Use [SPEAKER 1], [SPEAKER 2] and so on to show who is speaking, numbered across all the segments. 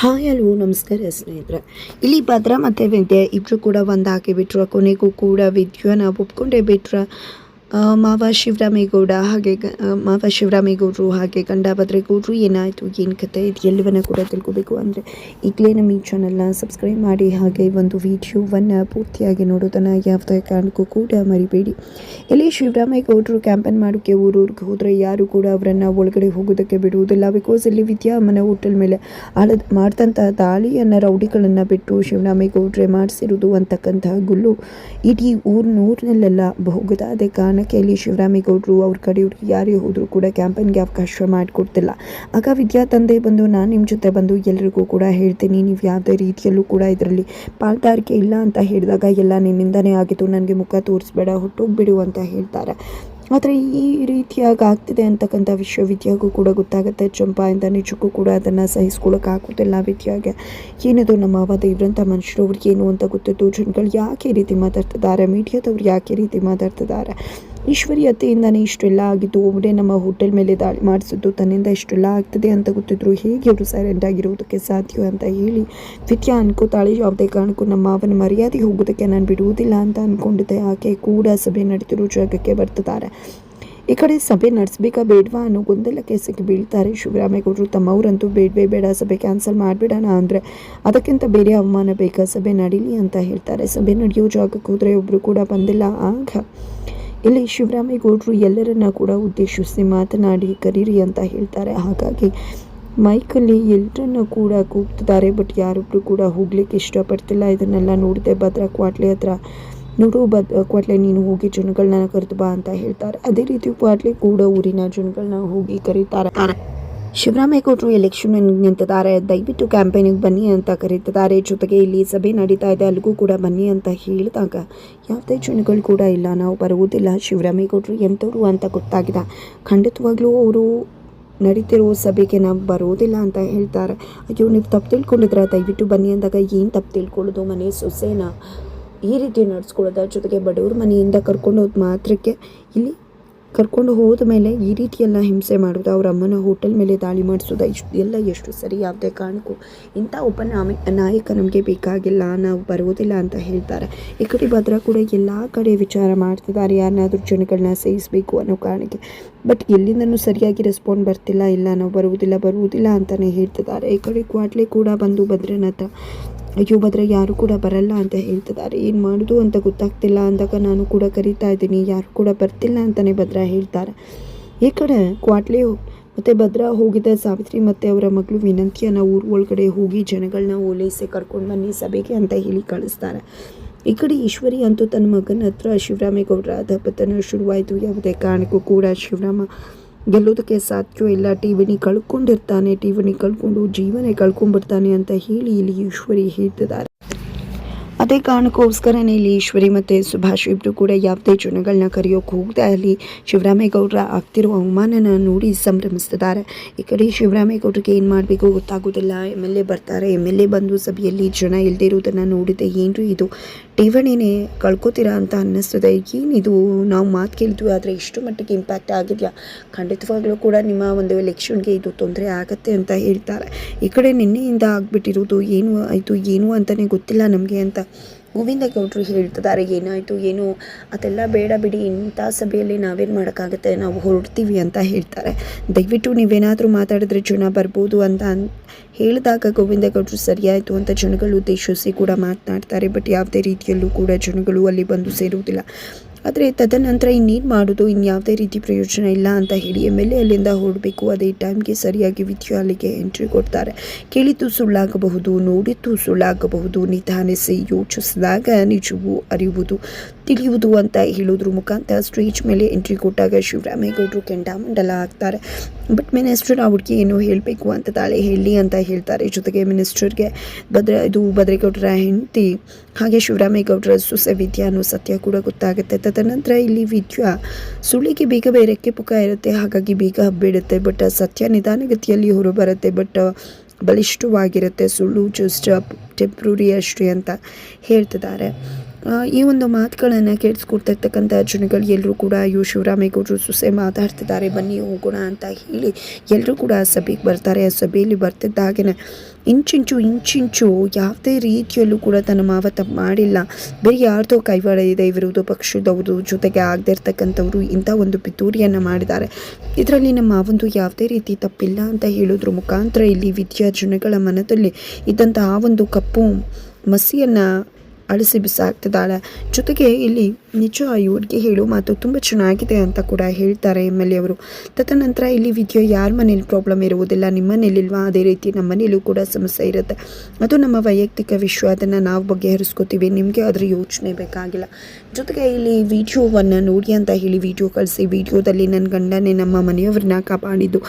[SPEAKER 1] Hi, hello, ನಮಸ್ಕಾರ ಸ್ನೇಹಿತರೆ. ಇಲ್ಲಿ ಭದ್ರ ಮತ್ತು ವಿದ್ಯೆ ಇಬ್ಬರು ಕೂಡ ಒಂದು ಹಾಕಿಬಿಟ್ರು ಕೊನೆಗೂ ಕೂಡ ವಿದ್ಯೆನ ಒಪ್ಕೊಂಡೇ ಬಿಟ್ರ. ಮಾವ ಶಿವರಾಮೇಗೌಡ ಹಾಗೆ ಮಾವ ಶಿವರಾಮೇಗೌಡರು ಹಾಗೆ ಗಂಡ ಭದ್ರೇಗೌಡರು ಏನಾಯಿತು, ಏನು ಕತೆ, ಇದು ಎಲ್ಲವನ್ನ ಕೂಡ ತಿಳ್ಕೊಬೇಕು. ಅಂದರೆ ಈಗಲೇ ನಮ್ಮ ಈ ಚಾನಲ್ನ ಸಬ್ಸ್ಕ್ರೈಬ್ ಮಾಡಿ, ಹಾಗೆ ಒಂದು ವಿಡಿಯೋವನ್ನು ಪೂರ್ತಿಯಾಗಿ ನೋಡೋದನ್ನು ಯಾವುದೇ ಕಾರಣಕ್ಕೂ ಕೂಡ ಮರಿಬೇಡಿ. ಇಲ್ಲಿ ಶಿವರಾಮೇಗೌಡರು ಕ್ಯಾಂಪೇನ್ ಮಾಡೋಕ್ಕೆ ಊರೂರಿಗೆ ಹೋದರೆ ಯಾರು ಕೂಡ ಅವರನ್ನು ಒಳಗಡೆ ಹೋಗೋದಕ್ಕೆ ಬಿಡುವುದಿಲ್ಲ. ಬಿಕಾಸ್ ಇಲ್ಲಿ ವಿದ್ಯಾ ಮನೆ ಹೋಟೆಲ್ ಮೇಲೆ ಆಳದ ಮಾಡ್ತಂತಹ ದಾಳಿಯನ್ನು, ರೌಡಿಗಳನ್ನು ಬಿಟ್ಟು ಶಿವರಾಮೇಗೌಡ್ರೆ ಮಾಡಿಸಿರುವುದು ಅಂತಕ್ಕಂತಹ ಗುಲ್ಲು ಇಡೀ ಊರಿನೂರಿನಲ್ಲೆಲ್ಲ ಬಹುಗದಾದ ಕಾರಣಕ್ಕೆ ಇಲ್ಲಿ ಶಿವರಾಮೇಗೌಡರು ಅವ್ರ ಕಡೆಯವ್ರಿಗೆ ಯಾರೇ ಹೋದರೂ ಕೂಡ ಕ್ಯಾಂಪೇನ್ಗೆ ಅವಕಾಶ ಮಾಡಿಕೊಡ್ತಿಲ್ಲ. ಆಗ ವಿದ್ಯಾ ತಂದೆ ಬಂದು, ನಾನು ನಿಮ್ಮ ಜೊತೆ ಬಂದು ಎಲ್ರಿಗೂ ಕೂಡ ಹೇಳ್ತೀನಿ, ನೀವು ಯಾವುದೇ ರೀತಿಯಲ್ಲೂ ಕೂಡ ಇದರಲ್ಲಿ ಪಾಲ್ದಾರಿಕೆ ಇಲ್ಲ ಅಂತ ಹೇಳಿದಾಗ, ಎಲ್ಲ ನಿನ್ನಿಂದನೇ ಆಗಿತ್ತು, ನನಗೆ ಮುಖ ತೋರಿಸ್ಬೇಡ ಹೊಟ್ಟೋಗ್ಬಿಡು ಅಂತ ಹೇಳ್ತಾರೆ. ಆದರೆ ಈ ರೀತಿಯಾಗಿ ಆಗ್ತಿದೆ ಅಂತಕ್ಕಂಥ ವಿಶ್ವವಿದ್ಯಾಗೂ ವಿದ್ಯಾಗೂ ಕೂಡ ಗೊತ್ತಾಗುತ್ತೆ. ಚಂಪಾ ಅಂತ ನಿಜಕ್ಕೂ ಕೂಡ ಅದನ್ನು ಸಹಿಸ್ಕೊಳ್ಳೋಕೆ ಆಗೋದಿಲ್ಲ ವಿದ್ಯಾಗೆ. ಏನಿದು ನಮ್ಮ ಅವ ದೇವ್ರಂಥ ಮನುಷ್ಯರು ಅವ್ರಿಗೆ ಏನು ಅಂತ ಗೊತ್ತಿತ್ತು? ಜನಗಳು ಯಾಕೆ ರೀತಿ ಮಾತಾಡ್ತಿದ್ದಾರೆ? ಮೀಡಿಯಾದವ್ರು ಯಾಕೆ ರೀತಿ ಮಾತಾಡ್ತಿದ್ದಾರೆ? ಈಶ್ವರಿ ಇಷ್ಟೆಲ್ಲ ಆಗಿದ್ದು ಒಬ್ಬರೇ ನಮ್ಮ ಹೋಟೆಲ್ ಮೇಲೆ ದಾಳಿ ಮಾಡಿಸಿದ್ದು ತನ್ನಿಂದ ಇಷ್ಟೆಲ್ಲ ಆಗ್ತದೆ ಅಂತ ಗೊತ್ತಿದ್ರು ಹೇಗೆ ಅವರು ಸೈಲೆಂಟ್ ಆಗಿರುವುದಕ್ಕೆ ಸಾಧ್ಯ ಅಂತ ಹೇಳಿ ವಿದ್ಯಾ ಅನ್ಕೋತಾಳೆ. ಯಾವುದೇ ಕಾರಣಕ್ಕೂ ನಮ್ಮ ಅವನ ಮರ್ಯಾದೆ ಹೋಗೋದಕ್ಕೆ ನಾನು ಬಿಡುವುದಿಲ್ಲ ಅಂತ ಅಂದ್ಕೊಂಡಿದ್ದೆ ಆಕೆ ಕೂಡ ಸಭೆ ನಡೆದಿರೋ ಜಾಗಕ್ಕೆ ಬರ್ತಿದ್ದಾರೆ ಈ ಕಡೆ ಸಭೆ ನಡೆಸಬೇಕಾ ಬೇಡವಾ ಅನ್ನೋ ಗೊಂದಲಕ್ಕೆ ಸಿಕ್ಕಿ ಬೀಳ್ತಾರೆ. ಶಿವರಾಮೇಗೌಡರು ತಮ್ಮವರಂತೂ ಬೇಡವೇ ಬೇಡ, ಸಭೆ ಕ್ಯಾನ್ಸಲ್ ಮಾಡಿಬಿಡೋಣ ಅಂದರೆ ಅದಕ್ಕಿಂತ ಬೇರೆ ಅವಮಾನ ಬೇಕಾ? ಸಭೆ ನಡೀಲಿ ಅಂತ ಹೇಳ್ತಾರೆ. ಸಭೆ ನಡೆಯೋ ಜಾಗಕ್ಕೆ ಹೋದರೆ ಒಬ್ಬರು ಕೂಡ ಬಂದಿಲ್ಲ. ಆಗ ಇಲ್ಲಿ ಶಿವರಾಮೇಗೌಡರು ಎಲ್ಲರನ್ನ ಕೂಡ ಉದ್ದೇಶಿಸಿ ಮಾತನಾಡಿ ಕರೀರಿ ಅಂತ ಹೇಳ್ತಾರೆ. ಹಾಗಾಗಿ ಮೈಕಲ್ಲಿ ಎಲ್ಲರನ್ನ ಕೂಡ ಕೂಗ್ತಿದ್ದಾರೆ, ಬಟ್ ಯಾರೊಬ್ಬರು ಕೂಡ ಹೋಗ್ಲಿಕ್ಕೆ ಇಷ್ಟಪಡ್ತಿಲ್ಲ. ಇದನ್ನೆಲ್ಲ ನೋಡಿದೆ ಭದ್ರಾ ಕ್ವಾಟ್ಲೆ ಹತ್ರ ನೋಡು ಬದ್ ಕ್ವಾಟ್ಲೆ ನೀನು ಹೋಗಿ ಜನಗಳನ್ನ ಕರೆದು ಬಾ ಅಂತ ಹೇಳ್ತಾರೆ. ಅದೇ ರೀತಿ ಕ್ವಾಟ್ಲೆ ಕೂಡ ಊರಿನ ಜನಗಳನ್ನ ಹೋಗಿ ಕರೀತಾರೆ. ಶಿವರಾಮೇಗೌಡರು ಎಲೆಕ್ಷನ್ ನಿಂತಿದ್ದಾರೆ. ದಯವಿಟ್ಟು ಕ್ಯಾಂಪೇನಿಗೆ ಬನ್ನಿ ಅಂತ ಕರೀತಿದ್ದಾರೆ ಜೊತೆಗೆ ಇಲ್ಲಿ ಸಭೆ ನಡೀತಾ ಇದೆ. ಅಲ್ಲಿಗೂ ಕೂಡ ಬನ್ನಿ ಅಂತ ಹೇಳಿದಾಗ ಯಾವುದೇ ಜನಗಳು ಕೂಡ ಇಲ್ಲ. ನಾವು ಬರುವುದಿಲ್ಲ. ಶಿವರಾಮೇಗೌಡರು ಎಂಥವ್ರು ಅಂತ ಗೊತ್ತಾಗಿದೆ. ಖಂಡಿತವಾಗ್ಲೂ ಅವರು ನಡೀತಿರೋ ಸಭೆಗೆ ನಾವು ಬರೋದಿಲ್ಲ ಅಂತ ಹೇಳ್ತಾರೆ. ಅಯ್ಯೋ, ನೀವು ತಪ್ಪು ತಿಳ್ಕೊಂಡಿದ್ರೆ ದಯವಿಟ್ಟು ಬನ್ನಿ ಅಂದಾಗ ಏನು ತಪ್ಪು ತಿಳ್ಕೊಳ್ಳೋದು? ಮನೆ ಸೊಸೆನ ಈ ರೀತಿ ನಡೆಸ್ಕೊಳ್ಳೋದ? ಜೊತೆಗೆ ಬಡವ್ರ ಮನೆಯಿಂದ ಕರ್ಕೊಂಡು ಹೋದ ಮಾತ್ರಕ್ಕೆ ಇಲ್ಲಿ ಕರ್ಕೊಂಡು ಹೋದ ಮೇಲೆ ಈ ರೀತಿಯೆಲ್ಲ ಹಿಂಸೆ ಮಾಡೋದು ಅವ್ರ ಅಮ್ಮನ ಹೋಟೆಲ್ ಮೇಲೆ ದಾಳಿ ಮಾಡಿಸೋದು ಇಷ್ಟು ಎಲ್ಲ ಎಷ್ಟು ಸರಿ ಯಾವುದೇ ಕಾರಣಕ್ಕೂ ಇಂಥ ಒಬ್ಬ ನಾಯಕ ನಮಗೆ ಬೇಕಾಗಿಲ್ಲ, ನಾವು ಬರುವುದಿಲ್ಲ ಅಂತ ಹೇಳ್ತಾರೆ. ಈ ಕಡೆ ಭದ್ರಾ ಕೂಡ ಎಲ್ಲ ಕಡೆ ವಿಚಾರ ಮಾಡ್ತಿದ್ದಾರೆ, ಯಾರನ್ನಾದ್ರೂ ಜನಗಳನ್ನ ಸೇರಿಸಬೇಕು ಅನ್ನೋ ಕಾರಣಕ್ಕೆ. ಬಟ್ ಎಲ್ಲಿಂದನೂ ಸರಿಯಾಗಿ ರೆಸ್ಪಾಂಡ್ ಬರ್ತಿಲ್ಲ, ಇಲ್ಲ ನಾವು ಬರುವುದಿಲ್ಲ ಬರುವುದಿಲ್ಲ ಅಂತಲೇ ಹೇಳ್ತಿದ್ದಾರೆ. ಈ ಕಡೆ ಕ್ವಾಟ್ಲೆ ಕೂಡ ಬಂದು ಭದ್ರನಾಥ ಅಯ್ಯೋ ಭದ್ರ, ಯಾರು ಕೂಡ ಬರಲ್ಲ ಅಂತ ಹೇಳ್ತಿದ್ದಾರೆ. ಏನು ಮಾಡೋದು ಅಂತ ಗೊತ್ತಾಗ್ತಿಲ್ಲ ಅಂದಾಗ ನಾನು ಕೂಡ ಕರಿತಾ ಇದ್ದೀನಿ. ಯಾರು ಕೂಡ ಬರ್ತಿಲ್ಲ ಅಂತಲೇ ಭದ್ರಾ ಹೇಳ್ತಾರೆ. ಈ ಕಡೆ ಕ್ವಾಟ್ಲಿ ಮತ್ತು ಭದ್ರಾ ಹೋಗಿದ್ದ ಸಾವಿತ್ರಿ ಮತ್ತು ಅವರ ಮಗಳು ವಿನಂತಿಯನ್ನು ಊರು ಒಳಗಡೆ ಹೋಗಿ ಜನಗಳನ್ನ ಓಲೈಸಿ ಕರ್ಕೊಂಡು ಬನ್ನಿ ಸಭೆಗೆ ಅಂತ ಹೇಳಿ ಕಳಿಸ್ತಾರೆ. ಈ ಕಡೆ ಈಶ್ವರಿ ಅಂತೂ ತನ್ನ ಮಗನ ಹತ್ರ ಶಿವರಾಮೇಗೌಡರ ಅಧಪತನ ಶುರುವಾಯಿತು. ಯಾವುದೇ ಕಾರಣಕ್ಕೂ ಕೂಡ ಶಿವರಾಮ ಗೆಲ್ಲೋದಕ್ಕೆ ಸಾಧ್ಯ ಇಲ್ಲ. ಟಿವಿನಿ ಕಳ್ಕೊಂಡಿರ್ತಾನೆ ಟಿವಿನಿ ಕಳ್ಕೊಂಡು ಜೀವನೇ ಕಳ್ಕೊಂಡ್ಬಿಡ್ತಾನೆ ಅಂತ ಹೇಳಿ ಇಲ್ಲಿ ಈಶ್ವರಿ ಹೇಳ್ತಿದ್ದಾರೆ. ಅದೇ ಕಾರಣಕ್ಕೋಸ್ಕರನೇ ಇಲ್ಲಿ ಈಶ್ವರಿ ಮತ್ತು ಸುಭಾಷ್ ಇಬ್ಬರು ಕೂಡ ಯಾವುದೇ ಜನಗಳನ್ನ ಕರೆಯೋಕೆ ಹೋಗದೆ ಅಲ್ಲಿ ಶಿವರಾಮೇಗೌಡರ ಆಗ್ತಿರುವ ಅವಮಾನನ ನೋಡಿ ಸಂಭ್ರಮಿಸ್ತಿದ್ದಾರೆ. ಈ ಕಡೆ ಶಿವರಾಮೇಗೌಡರಿಗೆ ಏನು ಮಾಡಬೇಕು ಗೊತ್ತಾಗೋದಿಲ್ಲ. ಎಂ ಎಲ್ ಎ ಬರ್ತಾರೆ. ಎಂ ಎಲ್ ಎ ಬಂದು ಸಭೆಯಲ್ಲಿ ಜನ ಇಲ್ಲದೆ ಇರೋದನ್ನು ನೋಡಿದೆ ಏನ್ರಿ ಇದು? ಠೇವಣಿನೇ ಕಳ್ಕೊತೀರಾ ಅಂತ ಅನ್ನಿಸ್ತದೆ. ಏನಿದು? ನಾವು ಮಾತು ಕೇಳಿದ್ವಿ, ಆದರೆ ಇಷ್ಟು ಮಟ್ಟಿಗೆ ಇಂಪ್ಯಾಕ್ಟ್ ಆಗಿದೆಯಾ? ಖಂಡಿತವಾಗ್ಲೂ ಕೂಡ ನಿಮ್ಮ ಒಂದು ಎಲೆಕ್ಷನ್ಗೆ ಇದು ತೊಂದರೆ ಆಗುತ್ತೆ ಅಂತ ಹೇಳ್ತಾರೆ. ಈ ಕಡೆ ನಿನ್ನೆಯಿಂದ ಆಗಿಬಿಟ್ಟಿರೋದು ಏನು ಆಯಿತು, ಏನು ಅಂತಲೇ ಗೊತ್ತಿಲ್ಲ ನಮಗೆ ಅಂತ ಗೋವಿಂದ ಗೌಡರು ಹೇಳ್ತಿದ್ದಾರೆ ಏನಾಯಿತು, ಏನು? ಅದೆಲ್ಲ ಬೇಡ ಬಿಡಿ, ಇಂಥ ಸಭೆಯಲ್ಲಿ ನಾವೇನು ಮಾಡೋಕ್ಕಾಗುತ್ತೆ? ನಾವು ಹೊರಡ್ತೀವಿ ಅಂತ ಹೇಳ್ತಾರೆ. ದಯವಿಟ್ಟು ನೀವೇನಾದರೂ ಮಾತಾಡಿದ್ರೆ ಜನ ಬರ್ಬೋದು ಅಂತ ಹೇಳಿದಾಗ ಗೋವಿಂದ ಗೌಡರು ಸರಿಯಾಯಿತು ಅಂತ ಜನಗಳು ಉದ್ದೇಶಿಸಿ ಕೂಡ ಮಾತನಾಡ್ತಾರೆ, ಬಟ್ ಯಾವುದೇ ರೀತಿಯಲ್ಲೂ ಕೂಡ ಜನಗಳು ಅಲ್ಲಿ ಬಂದು ಸೇರುವುದಿಲ್ಲ. ಆದರೆ ತದನಂತರ ಇನ್ನೇನು ಮಾಡೋದು? ಇನ್ಯಾವುದೇ ರೀತಿ ಪ್ರಯೋಜನ ಇಲ್ಲ ಅಂತ ಹೇಳಿ ಎಂ ಎಲ್ ಎ ಅಲ್ಲಿಂದ ಹೊರಡಬೇಕು ಅದೇ ಟೈಮ್ಗೆ ಸರಿಯಾಗಿ ವಿದ್ಯು ಅಲ್ಲಿಗೆ ಎಂಟ್ರಿ ಕೊಡ್ತಾರೆ. ಕೇಳಿದ್ದು ಸುಳ್ಳಾಗಬಹುದು, ನೋಡಿದ್ದು ಸುಳ್ಳಾಗಬಹುದು, ನಿಧಾನಿಸಿ ಯೋಚಿಸಿದಾಗ ನಿಜವೂ ಅರಿಯುವುದು ತಿಳಿಯುವುದು ಅಂತ ಹೇಳೋದ್ರ ಮುಖಾಂತರ ಸ್ಟೇಜ್ ಮೇಲೆ ಎಂಟ್ರಿ ಕೊಟ್ಟಾಗ ಶಿವರಾಮೇಗೌಡರು ಕೆಂಡಾಮಂಡಲ ಆಗ್ತಾರೆ ಬಟ್ ಮಿನಿಸ್ಟರ್ ಅವ್ರಿಗೆ ಏನು ಹೇಳಬೇಕು ಅಂತ ತಾಳೆ ಹೇಳಿ ಅಂತ ಹೇಳ್ತಾರೆ. ಜೊತೆಗೆ ಮಿನಿಸ್ಟರ್ಗೆ ಭದ್ರ ಇದು ಭದ್ರೇಗೌಡರ ಹೆಂಡತಿ ಹಾಗೆ ಶಿವರಾಮೇಗೌಡರ ಸೊಸೆ ವಿದ್ಯಾ ಅನ್ನೋ ಸತ್ಯ ಕೂಡ ಗೊತ್ತಾಗುತ್ತೆ. ತದನಂತರ ಇಲ್ಲಿ ವಿದ್ಯಾ, ಸುಳ್ಳಿಗೆ ಬೀಗ ಬೇರೆಕ್ಕೆ ಪುಕ ಇರುತ್ತೆ, ಹಾಗಾಗಿ ಬೀಗ ಹಬ್ಬಿಡುತ್ತೆ. ಬಟ್ ಸತ್ಯ ನಿಧಾನಗತಿಯಲ್ಲಿ ಹೊರಬರುತ್ತೆ ಬಟ್ ಬಲಿಷ್ಠವಾಗಿರುತ್ತೆ. ಸುಳ್ಳು ಜಸ್ಟ್ ಟೆಂಪ್ರರಿ ಅಷ್ಟೇ ಅಂತ ಹೇಳ್ತಿದ್ದಾರೆ. ಈ ಒಂದು ಮಾತುಗಳನ್ನು ಕೇಳಿಸ್ಕೊಡ್ತಿರ್ತಕ್ಕಂಥ ಜನಗಳು ಎಲ್ಲರೂ ಕೂಡ ಅಯ್ಯೋ ಶಿವರಾಮೇಗೌಡರು ಸುಸೆ ಮಾತಾಡ್ತಿದ್ದಾರೆ, ಬನ್ನಿ ಹೋಗೋಣ ಅಂತ ಹೇಳಿ ಎಲ್ಲರೂ ಕೂಡ ಆ ಸಭೆಗೆ ಬರ್ತಾರೆ. ಆ ಸಭೆಯಲ್ಲಿ ಬರ್ತಿದ್ದಾಗೇನೆ ಇಂಚಿಂಚು ಇಂಚಿಂಚು ಯಾವುದೇ ರೀತಿಯಲ್ಲೂ ಕೂಡ ತನ್ನ ಮಾವ ತಪ್ಪು ಮಾಡಿಲ್ಲ. ಬೇರೆ ಯಾರ್ದೋ ಕೈವಾಡ ಇದೆ ವಿರೋಧ ಪಕ್ಷದವರು ಜೊತೆಗೆ ಆಗದೆ ಇರ್ತಕ್ಕಂಥವ್ರು ಇಂಥ ಒಂದು ಪಿತೂರಿಯನ್ನು ಮಾಡಿದ್ದಾರೆ. ಇದರಲ್ಲಿ ನಮ್ಮ ಮಾವಂದು ಯಾವುದೇ ರೀತಿ ತಪ್ಪಿಲ್ಲ ಅಂತ ಹೇಳೋದ್ರ ಮುಖಾಂತರ ಇಲ್ಲಿ ವಿದ್ಯಾ ಜನಗಳ ಮನದಲ್ಲಿ ಇದ್ದಂಥ ಆ ಒಂದು ಕಪ್ಪು ಮಸಿಯನ್ನು ಅಳಿಸಿ ಬಿಸಾಕ್ತಿದ್ದಾಳೆ. ಜೊತೆಗೆ ಇಲ್ಲಿ ನಿಜ ಇವ್ರಿಗೆ ಹೇಳೋ, ಮಾತು ತುಂಬ ಚೆನ್ನಾಗಿದೆ ಅಂತ ಕೂಡ ಹೇಳ್ತಾರೆ ಎಂ ಎಲ್ ಎ ಅವರು. ತದನಂತರ ಇಲ್ಲಿ ವಿದ್ಯೆ ಯಾರ ಮನೇಲಿ ಪ್ರಾಬ್ಲಮ್ ಇರುವುದಿಲ್ಲ, ನಿಮ್ಮ ಮನೇಲಿಲ್ವಾ? ಅದೇ ರೀತಿ ನಮ್ಮ ಮನೇಲೂ ಕೂಡ ಸಮಸ್ಯೆ ಇರುತ್ತೆ. ಅದು ನಮ್ಮ ವೈಯಕ್ತಿಕ ವಿಷಯ ಅದನ್ನು ನಾವು ಬಗೆಹರಿಸ್ಕೋತೀವಿ. ನಿಮಗೆ ಅದರ ಯೋಚನೆ ಬೇಕಾಗಿಲ್ಲ. ಜೊತೆಗೆ ಇಲ್ಲಿ ವಿಡಿಯೋವನ್ನು ನೋಡಿ ಅಂತ ಹೇಳಿ ವಿಡಿಯೋ ಕಳಿಸಿ. ವಿಡಿಯೋದಲ್ಲಿ ನನ್ನ ಗಂಡನೇ ನಮ್ಮ ಮನೆಯವ್ರನ್ನ ಕಾಪಾಡಿದ್ದು.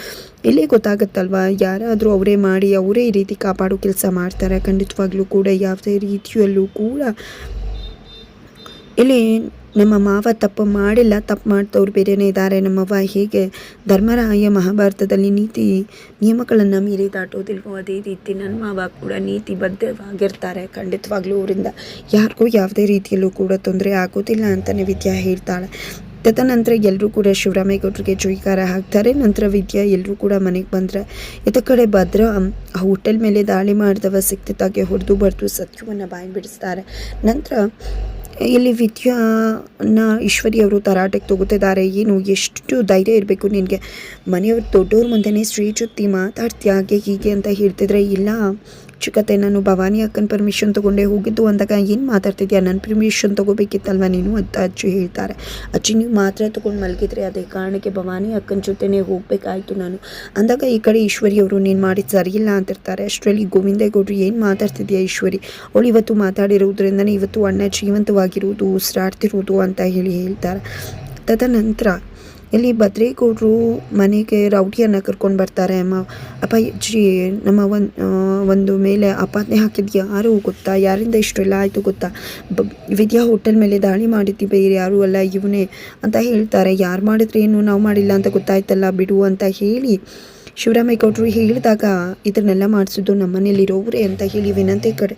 [SPEAKER 1] ಇಲ್ಲೇ ಗೊತ್ತಾಗುತ್ತಲ್ವಾ? ಯಾರಾದರೂ ಅವರೇ ಮಾಡಿ, ಅವರೇ ಈ ರೀತಿ ಕಾಪಾಡೋ ಕೆಲಸ ಮಾಡ್ತಾರೆ. ಖಂಡಿತವಾಗ್ಲೂ ಕೂಡ ಯಾವುದೇ ರೀತಿಯಲ್ಲೂ ಕೂಡ ಇಲ್ಲಿ ನಮ್ಮ ಮಾವ ತಪ್ಪು ಮಾಡಿಲ್ಲ. ತಪ್ಪು ಮಾಡ್ತವ್ರು ಬೇರೆಯೇ ಇದ್ದಾರೆ. ನಮ್ಮವ್ವ ಹೇಗೆ ಧರ್ಮರಾಯ ಮಹಾಭಾರತದಲ್ಲಿ ನೀತಿ, ನಿಯಮಗಳನ್ನು ಮೀರಿ ದಾಟೋದಿಲ್ವೋ ಅದೇ ರೀತಿ ನನ್ನ ಮಾವ ಕೂಡ ನೀತಿ ಬದ್ಧವಾಗಿರ್ತಾರೆ ಖಂಡಿತವಾಗ್ಲೂ ಅವರಿಂದ ಯಾರಿಗೂ ಯಾವುದೇ ರೀತಿಯಲ್ಲೂ ಕೂಡ ತೊಂದರೆ ಆಗೋದಿಲ್ಲ ಅಂತಲೇ ವಿದ್ಯಾ ಹೇಳ್ತಾಳೆ. ತದನಂತರ ಎಲ್ಲರೂ ಕೂಡ ಶಿವರಾಮೇಗೌಡರಿಗೆ ಜೈಕಾರ ಹಾಕ್ತಾರೆ ನಂತರ ವಿದ್ಯಾ ಎಲ್ಲರೂ ಕೂಡ ಮನೆಗೆ ಬಂದರೆ ಇತ ಕಡೆ ಭದ್ರ ಆ ಹೋಟೆಲ್ ಮೇಲೆ ದಾಳಿ ಮಾಡಿದವ ಸಿಕ್ತಿದ್ದಾಗೆ ಹೊಡೆದು ಬರೆದು ಸತ್ಯವನ್ನು ಬಾಯಿ ಬಿಡಿಸ್ತಾರೆ. ನಂತರ ಇಲ್ಲಿ ವಿದ್ಯಾನ ಈಶ್ವರಿ ಅವರು ತರಾಟೆಗೆ ತಗೋತಿದ್ದಾರೆ ಏನು ಎಷ್ಟು ಧೈರ್ಯ ಇರಬೇಕು ನಿನಗೆ? ಮನೆಯವ್ರು ದೊಡ್ಡವ್ರ ಮುಂದೆನೇ ಜೊತೆ ಮಾತಾಡ್ತೀಯ ಹಾಗೆ ಹೀಗೆ ಅಂತ ಹೇಳ್ತಿದ್ರೆ, ಇಲ್ಲ ಚಿಕ್ಕತ್ತೆ ನಾನು ಭವಾನಿ ಅಕ್ಕನ ಪರ್ಮಿಷನ್ ತೊಗೊಂಡೆ ಹೋಗಿದ್ದು ಅಂದಾಗ ಏನು ಮಾತಾಡ್ತಿದ್ಯಾ? ನನ್ನ ಪರ್ಮಿಷನ್ ತೊಗೋಬೇಕಿತ್ತಲ್ವ ನೀನು ಅಂತ ಅಜ್ಜಿ ಹೇಳ್ತಾರೆ. ಅಜ್ಜಿ, ನೀವು ಮಾತ್ರ ತೊಗೊಂಡು ಮಲಗಿದ್ರೆ ಅದೇ ಕಾರಣಕ್ಕೆ ಭವಾನಿ ಅಕ್ಕನ ಜೊತೆನೇ ಹೋಗಬೇಕಾಯಿತು ನಾನು. ಅಂದಾಗ ಈ ಕಡೆ ಈಶ್ವರಿ ಅವರು, ನೀನು ಮಾಡಿದ್ದು ಸರಿಯಿಲ್ಲ ಅಂತಿರ್ತಾರೆ. ಅಷ್ಟರಲ್ಲಿ ಗೋವಿಂದೇಗೌಡರು, ಏನು ಮಾತಾಡ್ತಿದ್ಯಾ ಈಶ್ವರಿ? ಅವಳು ಇವತ್ತು ಮಾತಾಡಿರೋದ್ರಿಂದನೇ ಇವತ್ತು ಅಣ್ಣ ಜೀವಂತವಾಗಿರುವುದು ಉಸಿರಾಡ್ತಿರುವುದು ಅಂತ ಹೇಳಿ ಹೇಳ್ತಾರೆ. ತದನಂತರ ಇಲ್ಲಿ ಭದ್ರೇಗೌಡರು ಮನೆಗೆ ರೌಡಿಯನ್ನು ಕರ್ಕೊಂಡು ಬರ್ತಾರೆ ಅಮ್ಮ. ಅಪ್ಪ ಅಜ್ಜಿ ನಮ್ಮ ಒಂದು ಒಂದು ಮೇಲೆ ಆಪಾದನೆ ಹಾಕಿದ್ದು ಯಾರು ಗೊತ್ತಾ? ಯಾರಿಂದ ಇಷ್ಟೆಲ್ಲ ಆಯಿತು ಗೊತ್ತಾ? ಬ, ವಿದ್ಯಾ ಹೋಟೆಲ್ ಮೇಲೆ ದಾಳಿ ಮಾಡಿದ್ದು ಬೇರೆ ಯಾರೂ ಅಲ್ಲ ಇವನೇ ಅಂತ ಹೇಳ್ತಾರೆ. ಯಾರು ಮಾಡಿದ್ರೆ ಏನು ನಾವು ಮಾಡಿಲ್ಲ ಅಂತ ಗೊತ್ತಾಯ್ತಲ್ಲ ಬಿಡು ಅಂತ ಹೇಳಿ ಶಿವರಾಮೇಗೌಡರು ಹೇಳಿದಾಗ ಇದನ್ನೆಲ್ಲ ಮಾಡಿಸಿದ್ದು ನಮ್ಮ ಮನೇಲಿರೋವ್ರೆ ಅಂತ ಹೇಳಿ ವಿನಂತಿ ಕಡೆ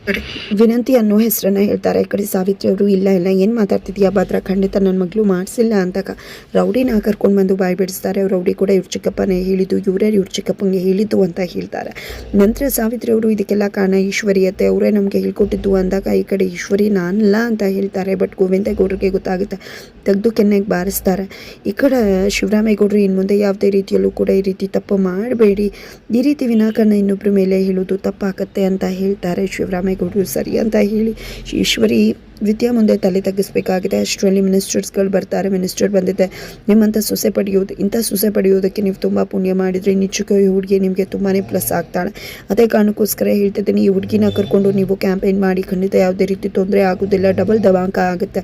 [SPEAKER 1] ವಿನಂತಿ ಅನ್ನೋ ಹೆಸರನ್ನ ಹೇಳ್ತಾರೆ. ಈ ಕಡೆ ಸಾವಿತ್ರಿ ಅವರು, ಇಲ್ಲ ಇಲ್ಲ, ಏನು ಮಾತಾಡ್ತಿದ್ಯಾ ಭದ್ರ? ಖಂಡಿತ ನನ್ನ ಮಗಳು ಮಾಡಿಸಿಲ್ಲ ಅಂದಾಗ ರೌಡಿನ ಕರ್ಕೊಂಡು ಬಂದು ಬಾಯಿ ಬಿಡಿಸ್ತಾರೆ. ಅವ್ರು ರೌಡಿ ಕೂಡ ಇವ್ರ ಚಿಕ್ಕಪ್ಪನೇ ಹೇಳಿದ್ದು, ಇವರೇ ಇವ್ರ ಚಿಕ್ಕಪ್ಪನಿಗೆ ಹೇಳಿದ್ದು ಅಂತ ಹೇಳ್ತಾರೆ. ನಂತರ ಸಾವಿತ್ರಿ ಅವರು ಇದಕ್ಕೆಲ್ಲ ಕಾರಣ ಈಶ್ವರಿಯತೆ ಅವರೇ ನಮಗೆ ಹೇಳ್ಕೊಟ್ಟಿದ್ದು ಅಂದಾಗ ಈ ಕಡೆ ಈಶ್ವರಿ ನಾನಲ್ಲ ಅಂತ ಹೇಳ್ತಾರೆ. ಬಟ್ ಗೋವಿಂದೇಗೌಡರಿಗೆ ಗೊತ್ತಾಗುತ್ತೆ. ತೆಗೆದು ಕೆನ್ನೆಗೆ ಬಾರಿಸ್ತಾರೆ. ಈ ಕಡೆ ಶಿವರಾಮೇಗೌಡರು ಇನ್ನು ಮುಂದೆ ಯಾವುದೇ ರೀತಿಯಲ್ಲೂ ಕೂಡ ಈ ರೀತಿ ತಪ್ಪು ಮಾಡಬೇಡಿ. ಈ ರೀತಿ ವಿನಾಕಾರಣ ಇನ್ನೊಬ್ಬರ ಮೇಲೆ ಹೇಳೋದು ತಪ್ಪಾಗತ್ತೆ ಅಂತ ಹೇಳ್ತಾರೆ. ಶಿವರಾಮೇಗೌಡರು ಸರಿ ಅಂತ ಹೇಳಿ ಈಶ್ವರಿ ವಿದ್ಯಾ ಮುಂದೆ ತಲೆ ತಗ್ಗಿಸ್ಬೇಕಾಗಿದೆ. ಅಷ್ಟರಲ್ಲಿ ಮಿನಿಸ್ಟರ್ಸ್ಗಳು ಬರ್ತಾರೆ, ಮಿನಿಸ್ಟರ್ ಬಂದಿದೆ. ನಿಮ್ಮಂಥ ಸೊಸೆ ಪಡೆಯೋದು ಇಂಥ ಸೊಸೆ ಪಡೆಯೋದಕ್ಕೆ ನೀವು ತುಂಬ ಪುಣ್ಯ ಮಾಡಿದರೆ. ನಿಜಕ್ಕೂ ಈ ಹುಡುಗಿ ನಿಮಗೆ ತುಂಬಾ ಪ್ಲಸ್ ಆಗ್ತಾಳೆ. ಅದೇ ಕಾರಣಕ್ಕೋಸ್ಕರ ಹೇಳ್ತಿದ್ದೀನಿ, ಈ ಹುಡುಗಿನ ಕರ್ಕೊಂಡು ನೀವು ಕ್ಯಾಂಪೇನ್ ಮಾಡಿ, ಖಂಡಿತ ಯಾವುದೇ ರೀತಿ ತೊಂದರೆ ಆಗೋದಿಲ್ಲ ಡಬಲ್ ದವಾಂಕ ಆಗುತ್ತೆ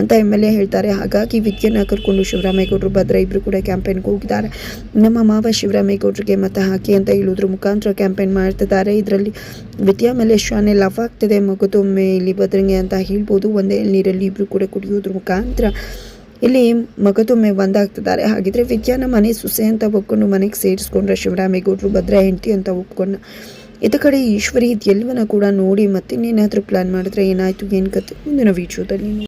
[SPEAKER 1] ಅಂತ ಎಂ ಎಲ್ ಎ ಹೇಳ್ತಾರೆ. ಹಾಗಾಗಿ ವಿದ್ಯೆನ ಕರ್ಕೊಂಡು ಶಿವರಾಮೇಗೌಡರು ಭದ್ರ ಇಬ್ಬರು ಕೂಡ ಕ್ಯಾಂಪೇನ್ಗೆ ಹೋಗಿದ್ದಾರೆ. ನಮ್ಮ ಮಾವ ಶಿವರಾಮೇಗೌಡರಿಗೆ ಮತ ಹಾಕಿ ಅಂತ ಹೇಳಿದ್ರು, ಮುಖಾಂತರ ಕ್ಯಾಂಪೇನ್ ಮಾಡ್ತಿದ್ದಾರೆ. ಇದರಲ್ಲಿ ವಿದ್ಯಾ ಮೇಲೆ ಶಾನೆ ಲವ್ ಆಗ್ತಿದೆ ಮಗದೊಮ್ಮೆ ಇಲ್ಲಿ ಭದ್ರಂಗೆ ಅಂತ ಹೇಳ್ಬೋದು. ಒಂದೇ ನೀರಲ್ಲಿ ಇಬ್ಬರು ಕೂಡ ಕುಡಿಯೋದ್ರ ಮುಖಾಂತರ ಇಲ್ಲಿ ಮಗದೊಮ್ಮೆ ಒಂದಾಗ್ತಿದ್ದಾರೆ. ಹಾಗಿದ್ರೆ ವಿದ್ಯಾನ ಮನೆ ಸುಸೆ ಅಂತ ಒಪ್ಕೊಂಡು ಮನೆಗೆ ಸೇರಿಸ್ಕೊಂಡ್ರೆ ಶಿವರಾಮೇಗೌಡರು, ಭದ್ರ ಹೆಂಡತಿ ಅಂತ ಒಪ್ಕೊಂಡು ಇದ ಕಡೆ ಈಶ್ವರಿ ಇದೆಲ್ಲವನ್ನ ಕೂಡ ನೋಡಿ ಮತ್ತೆ ಇನ್ನೇನಾದರೂ ಪ್ಲಾನ್ ಮಾಡಿದ್ರೆ ಏನಾಯಿತು, ಏನು ಕತೆ ಮುಂದಿನ ವಿಡಿಯೋದಲ್ಲಿ